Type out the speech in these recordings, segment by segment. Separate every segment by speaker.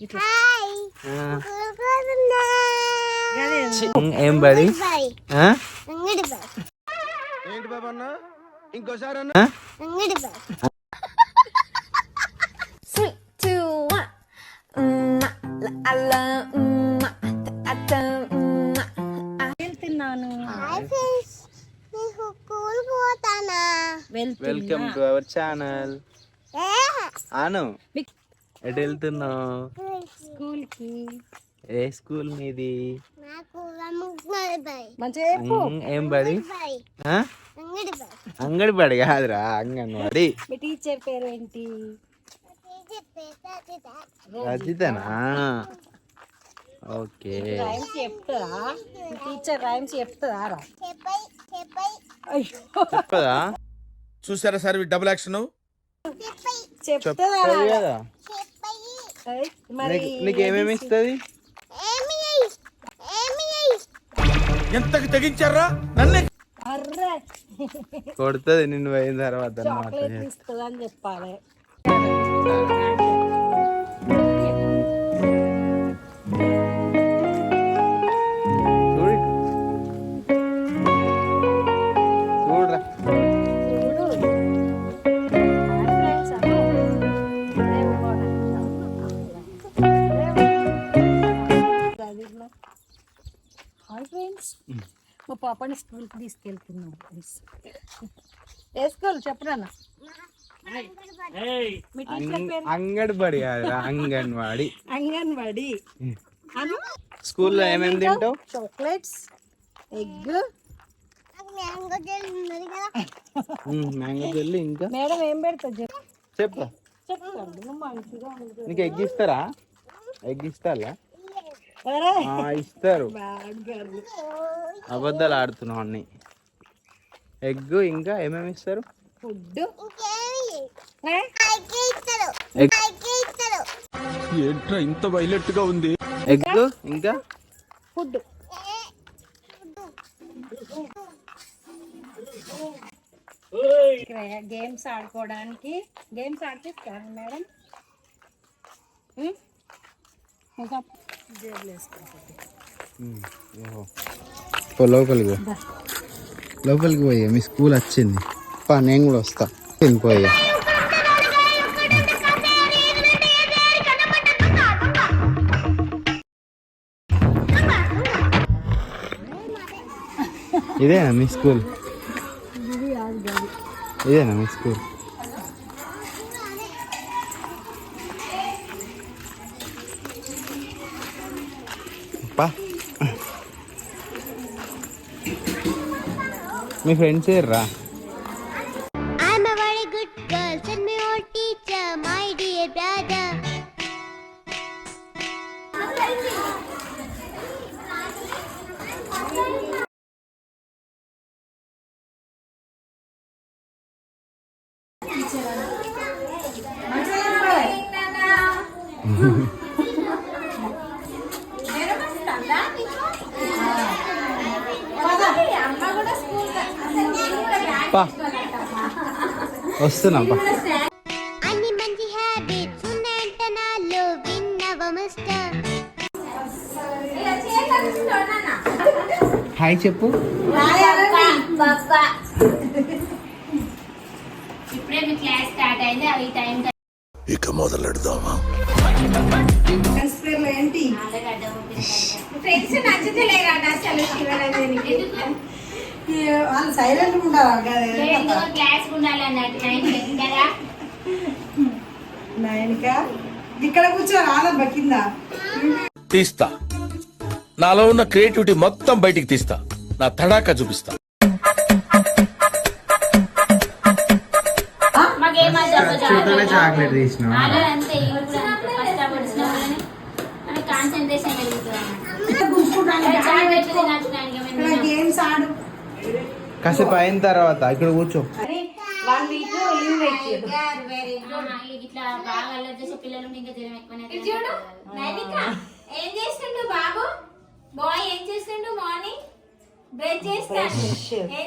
Speaker 1: ఇట్లా
Speaker 2: చి, ఏం బడి?
Speaker 3: ఏంటి బాబు అన్న ఇంకోసారి అన్న
Speaker 2: వెల్కమ్ టు అవర్ ఛానల్ ఆను ఎటు వెళ్తున్నావు
Speaker 1: స్కూల్కి
Speaker 2: ఏ స్కూల్ మీది ఏం బడి? ఆ? అంగడి బడి కాదురా అంగన్వాడి.
Speaker 1: మీ టీచర్ పేరు ఏంటి
Speaker 2: రజితనా ఓకే.
Speaker 1: రైమ్స్ చెప్తుందా టీచర్ రైమ్స్ చెప్తుందా రా.
Speaker 2: చెప్పదా
Speaker 3: చూసారా సార్ డబుల్ యాక్షన్
Speaker 1: చెప్తుందా
Speaker 2: చెప్తాది కదా
Speaker 1: ఏయ్, మరి
Speaker 2: నీకు- నీకు ఏమేమి ఇస్తుంది
Speaker 3: ఎంతకి తెగించారా నన్నే
Speaker 1: అర్రే
Speaker 2: కొడుతుంది నిన్ను పోయిన తర్వాత
Speaker 1: చెప్పాలి ఫ్రెండ్స్ మా పాపని స్కూల్కి తీసుకెళ్తున్నాం ఫ్రెండ్స్ ఏ స్కూల్? చెప్పరా మీ టీచర్ పేరు?
Speaker 2: అంగడి బడి కాదురా అంగన్వాడి.
Speaker 1: అంగన్వాడి. అను.
Speaker 2: స్కూల్లో ఏమేమి తింటావు?
Speaker 1: Chocolates egg.
Speaker 2: మ్యాంగో జెల్లి ఇంకా?
Speaker 1: మేడం ఏం పెడతా చెప్పు.
Speaker 2: చెప్పు. నీకు ఎగ్ ఇస్తారా? ఎగ్ ఇస్తారా? ఇస్తారు. అబద్ధాలు ఆడుతున్నావు అన్ని. ఎగ్ ఇంకా ఏమేమి ఇస్తారు?
Speaker 1: ఫుడ్.
Speaker 2: ఎగ్
Speaker 3: ఏంట్రా ఇంత వైలెట్గా ఉంది?
Speaker 2: ఎగ్ ఇంకా?
Speaker 1: ఫుడ్. గేమ్స్ ఆడుకోవడానికి. గేమ్స్ ఆడిపిస్తాను మేడం? ఇంకా?
Speaker 2: లోపలికి లోపలికి పోయా మీ స్కూల్ వచ్చింది. పా నేను కూడా వస్తా. పోయా. ఇదేనా మీ స్కూల్? ఇదేనా మీ స్కూల్ పా మీ ఫ్రెండ్స్ ఏర్రా
Speaker 4: I'm
Speaker 2: పా. వస్తున్నా పా. హాయ్ చెప్పు
Speaker 5: ఇప్పుడే మీ క్లాస్ స్టార్ట్ అయింది అవి టైం
Speaker 3: ఇక మొదలెడదామా?
Speaker 5: ఫ్రెండ్స్ నచ్చుతలేరట అసలు
Speaker 1: వాళ్ళు సైలెంట్ ఉండాలి
Speaker 5: ఎందుకో క్లాస్ ఉండాలి అన్నట్టు నైన్ కదా?
Speaker 1: నాయనక ఇక్కడ కూర్చో రాదబ్బా కింద
Speaker 3: తీస్తా. నాలో ఉన్న క్రియేటివిటీ మొత్తం బయటికి తీస్తా. నా తడాకా చూపిస్తా.
Speaker 2: చాక్లెట్
Speaker 1: గేమ్స్ ఆడు.
Speaker 2: కాసేపు అయిన తర్వాత ఇక్కడ కూర్చో.
Speaker 1: వన్ వీక్ లీవ్
Speaker 5: ఇట్లా బాగా అల్లరి చేసే పిల్లలు ఉంటే ఇంకా జ్వరం ఎక్కువనే చూడు ఏం చేస్తుండు బాబు? బాయ్ ఏం చేస్తుండు మార్నింగ్ బ్రష్ చేస్తాడు. ఏం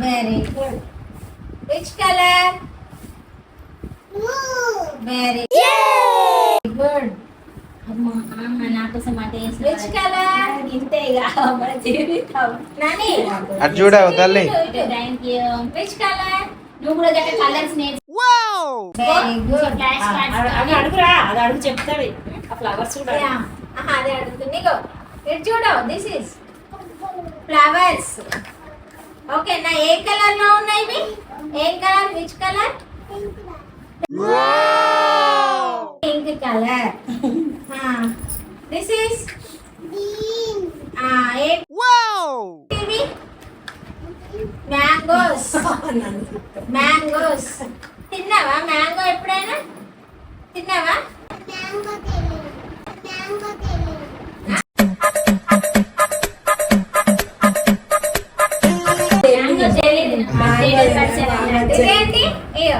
Speaker 5: very good which colour very good
Speaker 2: అటు చూడవు తల్లి.
Speaker 5: నువ్వు కూడా గట్ట కలర్స్ వెరీ గుడ్
Speaker 1: అది అడుగురా అది అడుగు చెప్తాడు ఆ ఫ్లవర్స్ అడుగు.
Speaker 5: అదే అడుగుతుంది. ఇగో ఇటు చూడు దిస్ ఇస్ ఫ్లవర్స్ ఓకే నా ఏ కలర్లో ఉన్నాయి ఇవి ఏ colour? Which colour? Pink colour. This is ఇవి మ్యాంగోస్. మ్యాంగోస్. తిన్నావా? మ్యాంగో ఎప్పుడైనా? తిన్నావా? మ్యాంగో తెలియదు ఇదేంటి ఇయ్యో